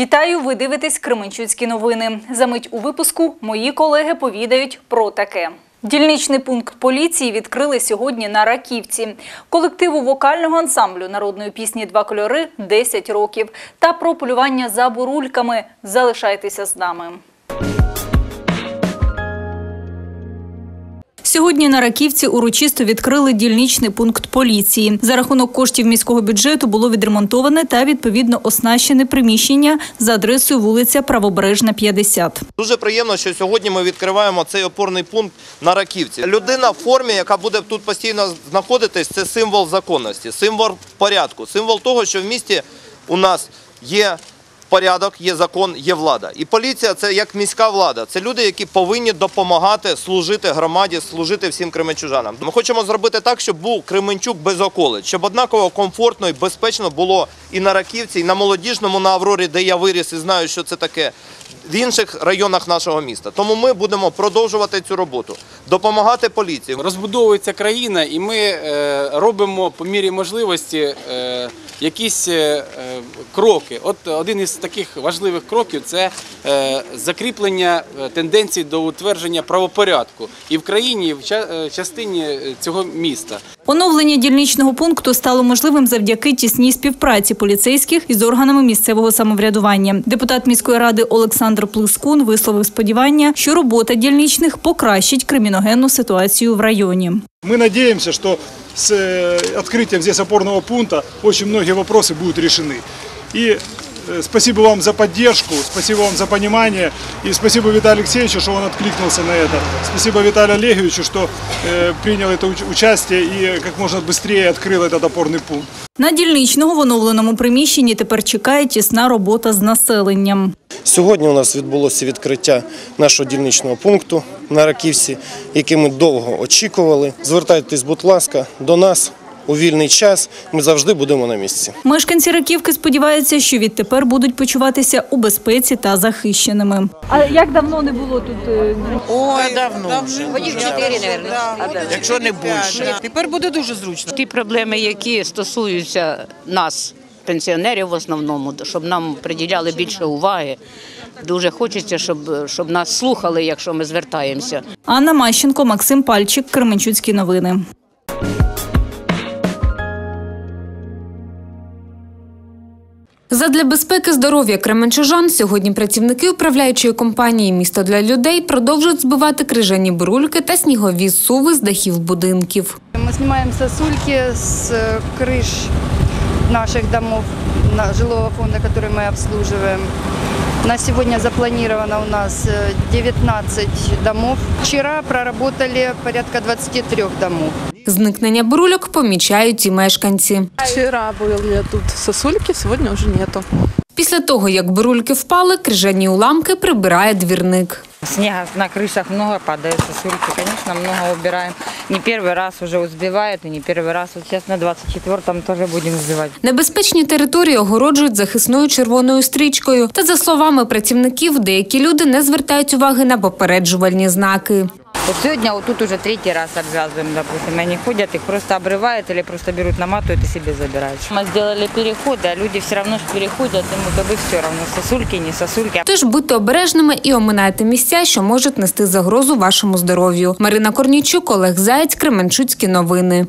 Вітаю! Ви дивитесь Кременчуцькі новини. Замить у випуску мої колеги повідають про таке. Дільничний пункт поліції відкрили сьогодні на Раківці. Колективу вокального ансамблю народної пісні Два кольори 10 років. Та про полювання за бурульками. Залишайтеся з нами. Сьогодні на Раківці урочисто відкрили дільничний пункт поліції. За рахунок коштів міського бюджету було відремонтоване та відповідно оснащене приміщення за адресою вулиця Правобережна, 50. Дуже приємно, що сьогодні ми відкриваємо цей опорний пункт на Раківці. Людина в формі, яка буде тут постійно знаходитись, це символ законності, символ порядку, символ того, що в місті у нас є порядок, є закон, є влада. І поліція це як міська влада. Це люди, які повинні допомагати служити громаді, служити всім кременчужанам. Ми хочемо зробити так, щоб був Кременчук без околиць, щоб однаково комфортно і безпечно було і на Раківці, і на молодіжному, на Аврорі, де я виріс і знаю, що це таке в інших районах нашого міста. Тому ми будемо продовжувати цю роботу, допомагати поліції. Розбудовується країна, і ми е, робимо по мірі можливості е, якісь е, е, кроки. От один із таких важливих кроків це е, закріплення тенденцій до утвердження правопорядку і в країні, і в ча- частині цього міста. Оновлення дільничного пункту стало можливим завдяки тісній співпраці поліцейських із органами місцевого самоврядування. Депутат міської ради Олександр Плескун висловив сподівання, що робота дільничних покращить криміногенну ситуацію в районі. Мы надеемся, что с э, открытием здесь опорного пункта очень многие вопросы будут решены. И э, спасибо вам за поддержку, спасибо вам за понимание. И спасибо Виталию Алексеевичу, что он откликнулся на это. Спасибо Виталию Олеговичу, что э, принял это уч- участие и как можно быстрее открыл этот опорный пункт. На дільничного в оновленому приміщенні тепер чекає тісна робота з населенням. Сьогодні у нас відбулося відкриття нашого дільничного пункту на Раківці, який ми довго очікували. Звертайтесь, будь ласка, до нас у вільний час. Ми завжди будемо на місці. Мешканці Раківки сподіваються, що відтепер будуть почуватися у безпеці та захищеними. А як давно не було тут? е, Ой, давно вже. Годів чотири, мабуть. Якщо не більше. Тепер буде дуже зручно. Ті проблеми, які стосуються нас, пенсіонерів в основному, щоб нам приділяли більше уваги. Дуже хочеться, щоб, щоб нас слухали, якщо ми звертаємося. Анна Мащенко, Максим Пальчик, Кременчуцькі новини. Задля безпеки здоров'я кременчужан сьогодні працівники управляючої компанії Місто для людей продовжують збивати крижані бурульки та снігові суви з дахів будинків. Мы снимаем сосульки с э, крыш наших домов, на- жилого фонда, который мы обслуживаем. На сегодня запланировано у нас э, 19 домов. Вчера проработали порядка 23 домов. Зникнення бурульок помічають і мешканці. Вчера были тут сосульки, сегодня уже нету. Після того, як бурульки впали, крижані уламки прибирає двірник. Снега на крышах много падает, сосульки, конечно, много убираем. Не первый раз уже узбивает, и не первый раз. Вот сейчас на 24-м тоже будем сбивать. Небезпечні території огороджують захисною червоною стрічкою. Та за словами працівників, деякі люди не звертають уваги на попереджувальні знаки. Вот сегодня вот тут уже третий раз обвязываем, допустим. Они ходят, их просто обрывают или просто берут, наматывают и себе забирают. Мы сделали переходы, а люди все равно ж переходят, ему как бы все равно, сосульки, не сосульки. Тож будьте обережними і оминайте місця, що можуть нести загрозу вашому здоров'ю. Марина Корнійчук, Олег Заєць, Кременчуцькі новини.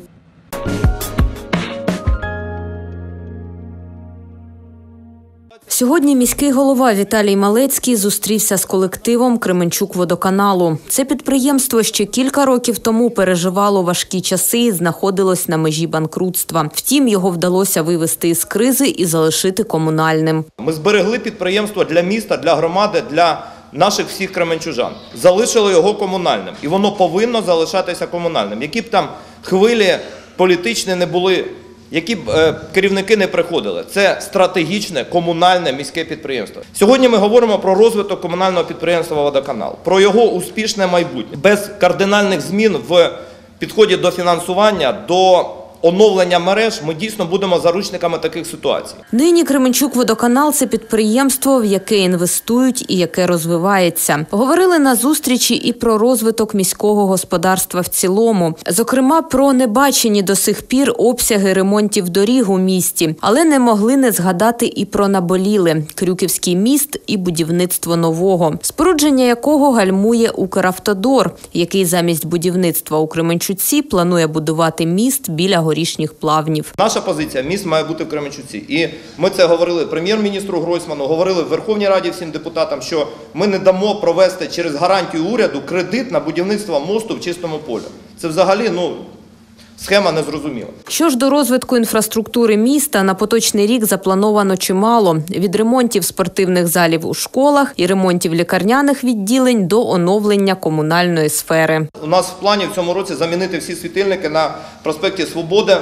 Сьогодні міський голова Віталій Малецький зустрівся з колективом Кременчук водоканалу. Це підприємство ще кілька років тому переживало важкі часи і знаходилось на межі банкрутства. Втім, його вдалося вивести із кризи і залишити комунальним. Ми зберегли підприємство для міста, для громади, для наших всіх кременчужан. Залишили його комунальним. І воно повинно залишатися комунальним. Які б там хвилі політичні не були, які б е, керівники не приходили. Це стратегічне комунальне міське підприємство. Сьогодні ми говоримо про розвиток комунального підприємства Водоканал, про його успішне майбутнє. Без кардинальних змін в підході до фінансування, до оновлення мереж ми дійсно будемо заручниками таких ситуацій. Нині Кременчук водоканал це підприємство, в яке інвестують і яке розвивається. Говорили на зустрічі і про розвиток міського господарства в цілому, зокрема про небачені до сих пір обсяги ремонтів доріг у місті, але не могли не згадати і про наболіле Крюківський міст і будівництво нового, спорудження якого гальмує Укравтодор, який замість будівництва у Кременчуці планує будувати міст біля горішніх плавнів. Наша позиція міст має бути в Кременчуці. І ми це говорили прем'єр-міністру Гройсману, говорили в Верховній Раді всім депутатам, що ми не дамо провести через гарантію уряду кредит на будівництво мосту в чистому полі. Це взагалі ну, схема незрозуміла. Що ж до розвитку інфраструктури міста, на поточний рік заплановано чимало від ремонтів спортивних залів у школах і ремонтів лікарняних відділень до оновлення комунальної сфери. У нас в плані в цьому році замінити всі світильники на проспекті Свободи,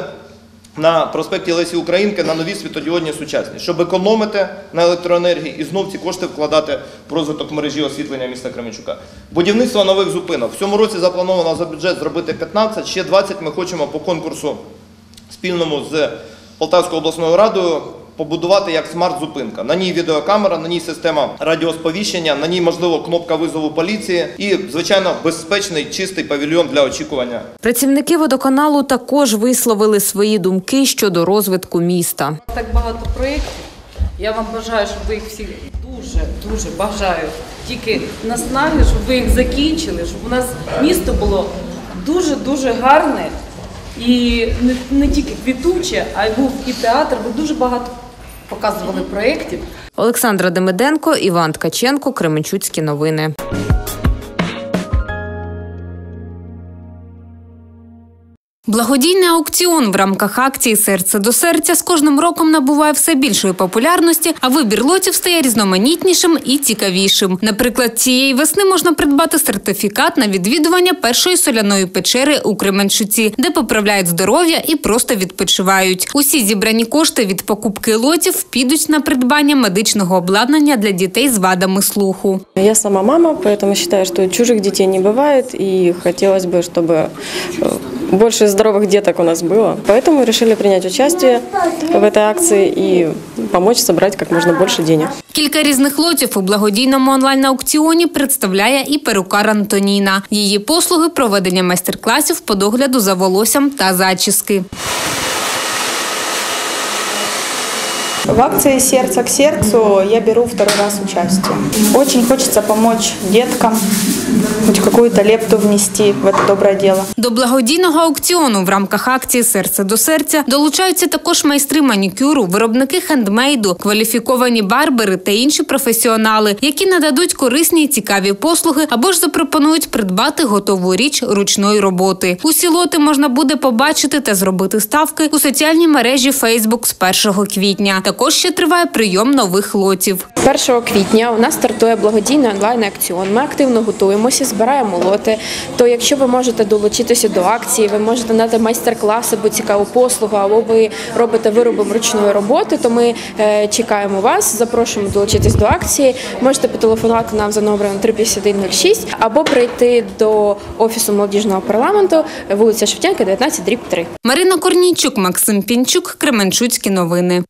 на проспекті Лесі Українки на нові світодіодні сучасні, щоб економити на електроенергії і знов ці кошти вкладати в розвиток мережі освітлення міста Кременчука. Будівництво нових зупинок. В цьому році заплановано за бюджет зробити 15, ще 20 ми хочемо по конкурсу спільному з Полтавською обласною радою побудувати як смарт-зупинка. На ній відеокамера, на ній система радіосповіщення, на ній можливо кнопка визову поліції і, звичайно, безпечний чистий павільйон для очікування. Працівники водоканалу також висловили свої думки щодо розвитку міста. Так багато проєктів. Я вам бажаю, щоб ви їх всі дуже, дуже бажаю. Тільки наснаги, щоб ви їх закінчили, щоб у нас місто було дуже-дуже гарне і не, не тільки квітуче, а й був і театр. Ви дуже багато показували проєктів. Олександра Демиденко, Іван Ткаченко, Кременчуцькі новини. Благодійний аукціон в рамках акції Серце до серця з кожним роком набуває все більшої популярності, а вибір лотів стає різноманітнішим і цікавішим. Наприклад, цієї весни можна придбати сертифікат на відвідування першої соляної печери у Кременчуці, де поправляють здоров'я і просто відпочивають. Усі зібрані кошти від покупки лотів підуть на придбання медичного обладнання для дітей з вадами слуху. Я сама мама, поэтому считаю, что чужих детей не бывает, и хотелось бы, чтобы э, больше здоровых деток у нас было. Поэтому решили принять участие в этой акции и помочь собрать как можно больше денег. Кілька різних лотів у благодійному онлайн-аукціоні представляє і перукар Антоніна. Її послуги проведення майстер-класів по догляду за волоссям та зачіски. В акции «Сердце к сердцу» я беру второй раз участие. Очень хочется помочь деткам, хоть какую-то лепту внести в это доброе дело. До благодійного аукціону в рамках акції Серце до серця долучаються також майстри манікюру, виробники хендмейду, кваліфіковані барбери та інші професіонали, які нададуть корисні і цікаві послуги або ж запропонують придбати готову річ ручної роботи. Усі лоти можна буде побачити та зробити ставки у соціальній мережі Facebook з 1 квітня. Також ще триває прийом нових лотів. 1 квітня у нас стартує благодійний онлайн-акціон. Ми активно готуємося, збираємо лоти. То якщо ви можете долучитися до акції, ви можете надати майстер-клас або цікаву послугу, або ви робите виробом ручної роботи, то ми е, чекаємо вас, запрошуємо долучитись до акції. Можете потелефонувати нам за номером 35106 або прийти до офісу молодіжного парламенту, вулиця Шевченка, 19, дріб 3. Марина Корнійчук, Максим Пінчук, Кременчуцькі новини.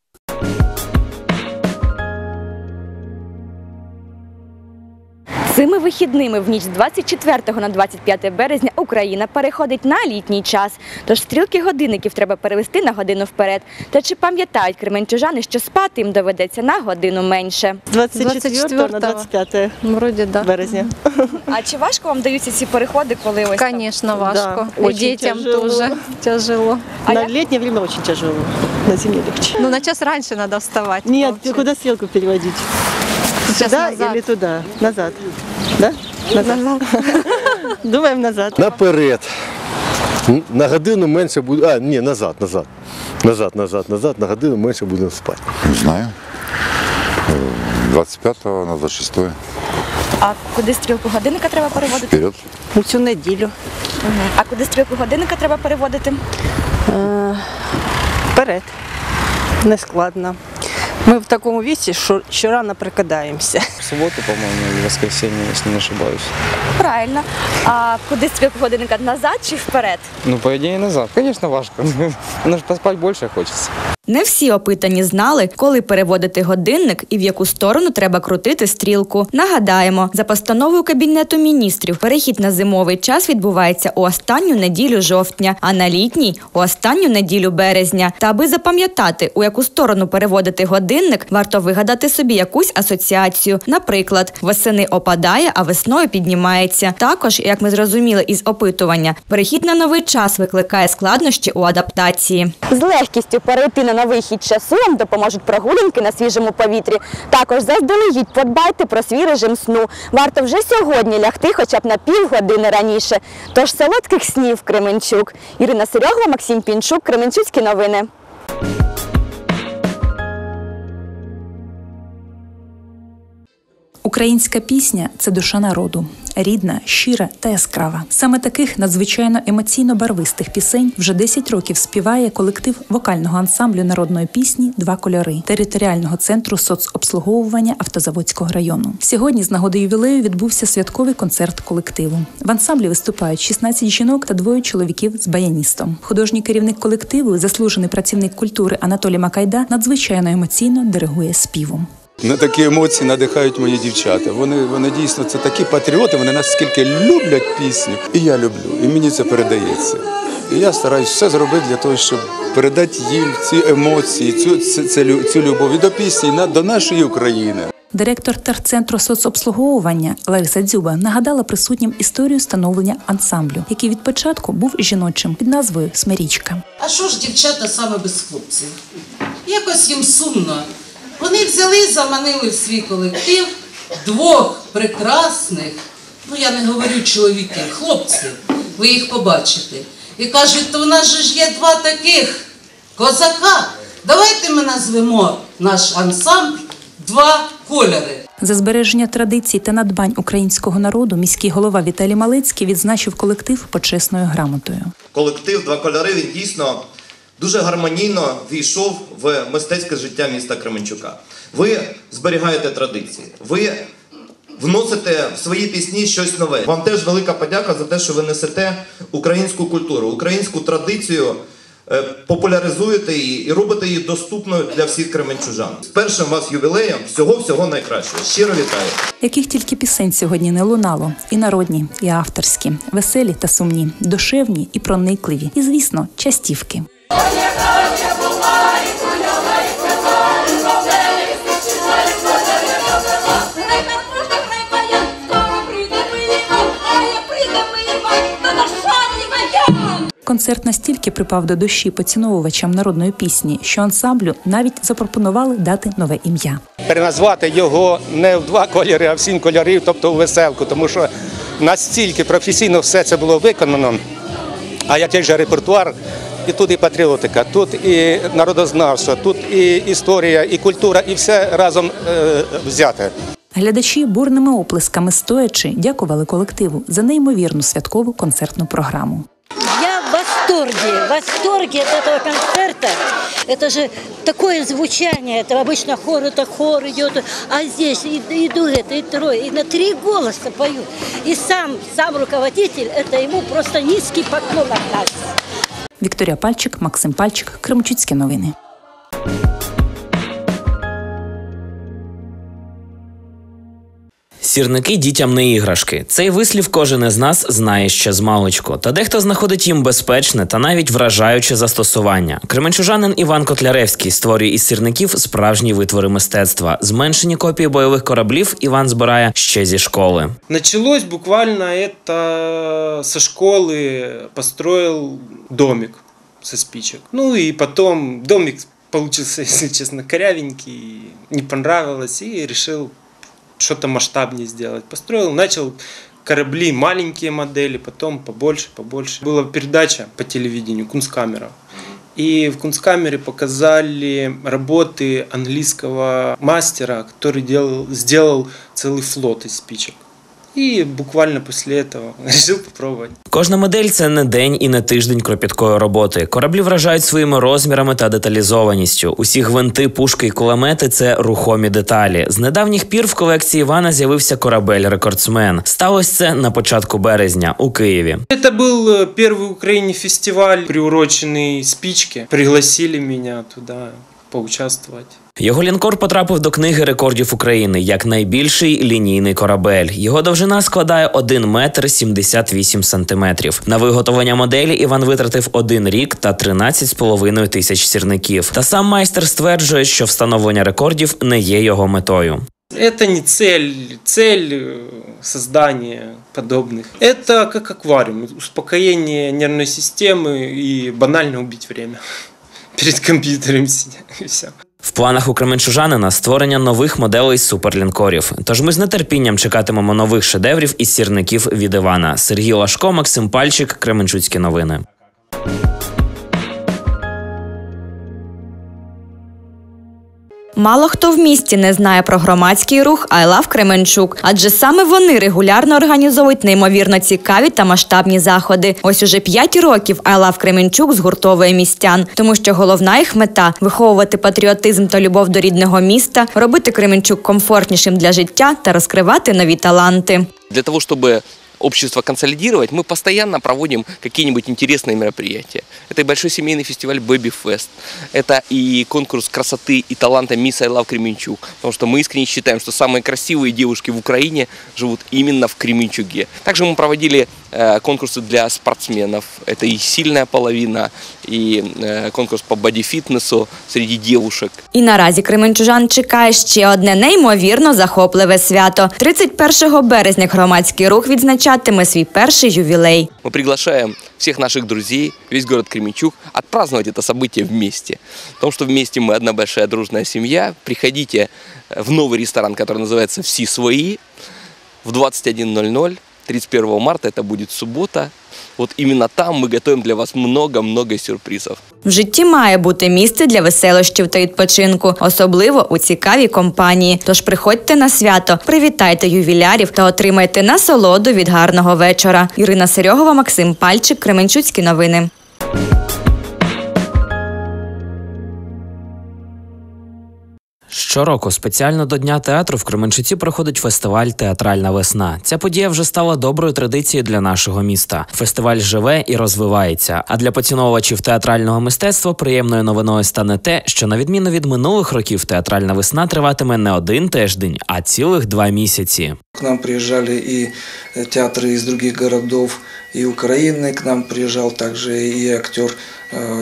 Цими вихідними в ніч з 24 на 25 березня Україна переходить на літній час. Тож стрілки годинників треба перевести на годину вперед. Та чи пам'ятають кременчужани, що спати їм доведеться на годину менше? З 24 на 25 Вроде да. березня. А чи важко вам даються ці переходи, коли ось там? Конечно, важко. Да, И очень детям тяжело. тяжело. на летнее время очень тяжело, на зимнее легче. Ну, на час раньше надо вставать. Нет, ты куда стрелку переводить? Сейчас Сюда назад. или туда? Назад. Да? Назад. Думаем назад. Наперед. На годину менше буде. А, ні, назад, назад. Назад, назад, назад, на годину менше будемо спати. Не знаю. Э, 25 на 26 А куди стрілку годинника треба переводити? вперед. Ну, Цю неділю. Мгм. А куди стрілку годинника треба переводити? Е, Вперед. Не Мы в таком віці, что, что рано прокидаемся. В суботу, по-моему, или воскресенье, если не ошибаюсь. Правильно. А куди тебе годинника назад чи вперед? Ну, по идее, назад. Конечно, важко. Но же поспать больше хочется. Не всі опитані знали, коли переводити годинник і в яку сторону треба крутити стрілку. Нагадаємо, за постановою Кабінету міністрів перехід на зимовий час відбувається у останню неділю жовтня, а на літній у останню неділю березня. Та аби запам'ятати, у яку сторону переводити годинник, варто вигадати собі якусь асоціацію. Наприклад, восени опадає, а весною піднімається. Також, як ми зрозуміли із опитування, перехід на новий час викликає складнощі у адаптації. З легкістю перейти на новий хід часу вам допоможуть прогулянки на свіжому повітрі. Також заздалегідь подбайте про свій режим сну. Варто вже сьогодні лягти хоча б на півгодини раніше. Тож солодких снів Кременчук. Ірина Серьогова, Максим Пінчук, Кременчуцькі новини. Українська пісня це душа народу, рідна, щира та яскрава. Саме таких надзвичайно емоційно барвистих пісень вже 10 років співає колектив вокального ансамблю народної пісні Два кольори територіального центру соцобслуговування Автозаводського району. Сьогодні з нагоди ювілею відбувся святковий концерт колективу. В ансамблі виступають 16 жінок та двоє чоловіків з баяністом. Художній керівник колективу, заслужений працівник культури Анатолій Макайда, надзвичайно емоційно диригує співом. На такі емоції надихають мої дівчата. Вони, вони дійсно це такі патріоти, вони наскільки люблять пісню. І я люблю, і мені це передається. І я стараюсь все зробити для того, щоб передати їм ці емоції, цю, цю, цю, цю любов і до пісні, і на- до нашої України. Директор терцентру соцобслуговування Лариса Дзюба нагадала присутнім історію становлення ансамблю, який від початку був жіночим під назвою Смирічка. А що ж дівчата саме без хлопців? Якось їм сумно. Вони взяли, заманили в свій колектив двох прекрасних, ну я не говорю чоловіків, хлопців, ви їх побачите. І кажуть, то в нас же ж є два таких козака. Давайте ми назвемо наш ансамбль два кольори. За збереження традицій та надбань українського народу міський голова Віталій Малецький відзначив колектив почесною грамотою. колектив Два кольори він дійсно дуже гармонійно війшов в мистецьке життя міста Кременчука. Ви зберігаєте традиції, ви вносите в свої пісні щось нове. Вам теж велика подяка за те, що ви несете українську культуру, українську традицію. е, Популяризуєте її і робите її доступною для всіх кременчужан. З першим вас ювілеєм всього всього найкращого. Щиро вітаю. Яких тільки пісень сьогодні не лунало, і народні, і авторські, веселі та сумні, душевні і проникливі, і звісно, частівки. Концерт настільки припав до душі поціновувачам народної пісні, що ансамблю навіть запропонували дати нове ім'я. переназвати його не в два кольори, а в сім кольорів, тобто у веселку, тому що настільки професійно все це було виконано. А який же репертуар, і тут і патріотика, тут і народознавство, тут і історія, і культура, і все разом е, взяте. Глядачі бурними оплесками стоячи дякували колективу за неймовірну святкову концертну програму. Я в восторге, в восторге от этого концерта. Это же такое звучание, это обычно хор, это хор идет, а здесь и, и дуэт, и трое, и на три голоса поют. И сам, сам руководитель, это ему просто низкий поклон от нас. Вікторія Пальчик, Максим Пальчик, Кримчицькі новини. Сірники дітям не іграшки. Цей вислів кожен із нас знає ще з маличку. Та дехто знаходить їм безпечне та навіть вражаюче застосування. Кременчужанин Іван Котляревський створює із сірників справжні витвори мистецтва. Зменшені копії бойових кораблів Іван збирає ще зі школи. Началось буквально это со школы построил домик со спичек. Ну и потом домик получился, если честно, корявенький, не понравилось, и решил что-то масштабнее сделать. Построил, начал корабли, маленькие модели, потом побольше, побольше. Была передача по телевидению «Кунсткамера». И в Кунсткамере показали работы английского мастера, который делал, сделал целый флот из спичек. И буквально после этого решил попробовать. Кожна модель це не день і не тиждень кропіткої роботи. Кораблі вражають своїми розмірами та деталізованістю. Усі гвинти, пушки і кулемети це рухомі деталі. З недавніх пір в колекції Івана з'явився корабель рекордсмен. Сталося це на початку березня у Києві. Это был э, первый в Украине фестиваль, приуроченный спичке. Пригласили меня туда поучаствовать. Його лінкор потрапив до книги рекордів України як найбільший лінійний корабель. Його довжина складає 1 метр 78 сантиметрів. На виготовлення моделі Іван витратив один рік та 13,5 тисяч сірників. Та сам майстер стверджує, що встановлення рекордів не є його метою. Это не цель, цель э, создания подобных. Это как аквариум, успокоение нервной системы и банально убить время. Перед компьютером сидя и все. В планах у Кременчужанина створення нових моделей суперлінкорів. Тож ми з нетерпінням чекатимемо нових шедеврів із сірників від Івана. Сергій Лашко, Максим Пальчик, Кременчуцькі новини. Мало хто в місті не знає про громадський рух Love Кременчук, адже саме вони регулярно організовують неймовірно цікаві та масштабні заходи. Ось уже п'ять років Love Кременчук згуртовує містян, тому що головна їх мета виховувати патріотизм та любов до рідного міста, робити Кременчук комфортнішим для життя та розкривати нові таланти. Для того, чтобы общество консолидировать, мы постоянно проводим какие-нибудь интересные мероприятия. Это и большой семейный фестиваль Baby Fest, это и конкурс красоты и таланта I Love Кременчуг, потому что мы искренне считаем, что самые красивые девушки в Украине живут именно в Кременчуге. Также мы проводили конкурсы для спортсменов, это и сильная половина, и э, конкурс по боди-фитнесу среди девушек. І наразі кременчужан чекає ще одне неймовірно захопливе свято. 31 березня громадський рух відзначатиме свій перший ювілей. Мы приглашаем всех наших друзей, весь город Кременчуг, отпраздновать это событие вместе. Потому что вместе мы одна большая дружная семья. Приходите в новый ресторан, который называется «Все свои» в 21.00. 31 марта, это будет суббота. Вот именно там мы готовим для вас много-много сюрпризов. В житті має бути місце для веселощів та відпочинку, особливо у цікавій компанії. Тож приходьте на свято, привітайте ювілярів та отримайте насолоду від гарного вечора. Ірина Серьогова, Максим Пальчик, Кременчуцькі новини. Щороку спеціально до Дня театру в Кременчуці проходить фестиваль Театральна весна. Ця подія вже стала доброю традицією для нашого міста. Фестиваль живе і розвивається. А для поціновувачів театрального мистецтва приємною новиною стане те, що на відміну від минулих років, театральна весна триватиме не один тиждень, а цілих два місяці. К нам приезжали и э, театры из других городов и Украины. К нам приезжал также и актер э,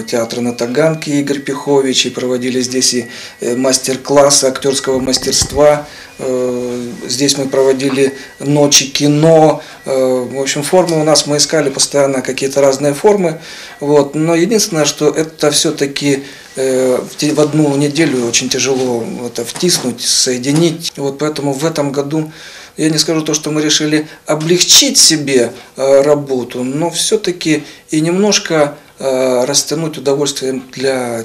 театра на Таганке Игорь Пихович. И проводили здесь и э, мастер-классы актерского мастерства. Э, Здесь мы проводили ночи кино. Э, В общем, формы у нас мы искали постоянно какие-то разные формы. Вот. Но единственное, что это все-таки э, в одну неделю очень тяжело это втиснуть, соединить. Вот поэтому в этом году я не скажу то, что мы решили облегчить себе э, работу, но все-таки и немножко э, растянуть удовольствие для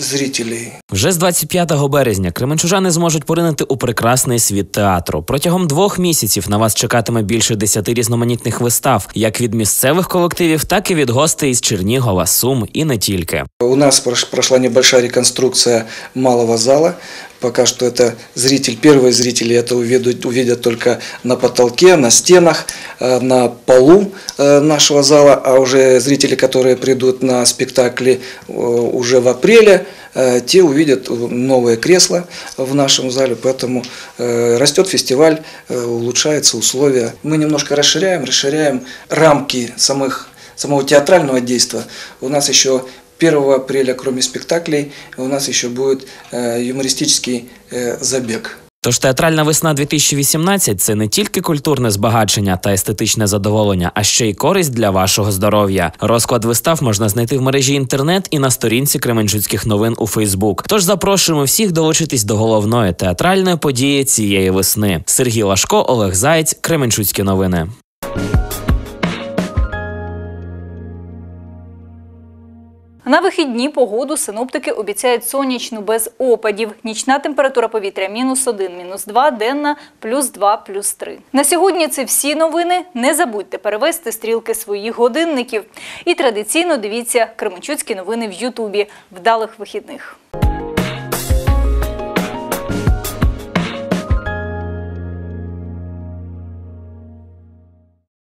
зрителей. Вже з 25 березня кременчужани зможуть поринути у прекрасний світ театру. Протягом двох місяців на вас чекатиме більше десяти різноманітних вистав, як від місцевих колективів, так і від гостей із Чернігова, Сум і не тільки. У нас прошла небольшая реконструкция малого зала. Пока что это зритель, первые зрители это увидят, увидят только на потолке, на стенах, э, на полу э, нашего зала, а уже зрители, которые придут на спектакли э, уже в апреле, те увидят новые кресла в нашем зале, поэтому растет фестиваль, улучшаются условия. Мы немножко расширяем, расширяем рамки самых, самого театрального действия. У нас еще 1 апреля, кроме спектаклей, у нас еще будет э, юмористический э, забег. Тож театральна весна 2018 – це не тільки культурне збагачення та естетичне задоволення, а ще й користь для вашого здоров'я. Розклад вистав можна знайти в мережі інтернет і на сторінці Кременчуцьких новин у Фейсбук. Тож запрошуємо всіх долучитись до головної театральної події цієї весни. Сергій Лашко, Олег Заєць, Кременчуцькі новини. На вихідні погоду синоптики обіцяють сонячну без опадів. Нічна температура повітря мінус 1, мінус 2, денна плюс 2, плюс 3. На сьогодні це всі новини. Не забудьте перевести стрілки своїх годинників. І традиційно дивіться Кременчуцькі новини в Ютубі. Вдалих вихідних.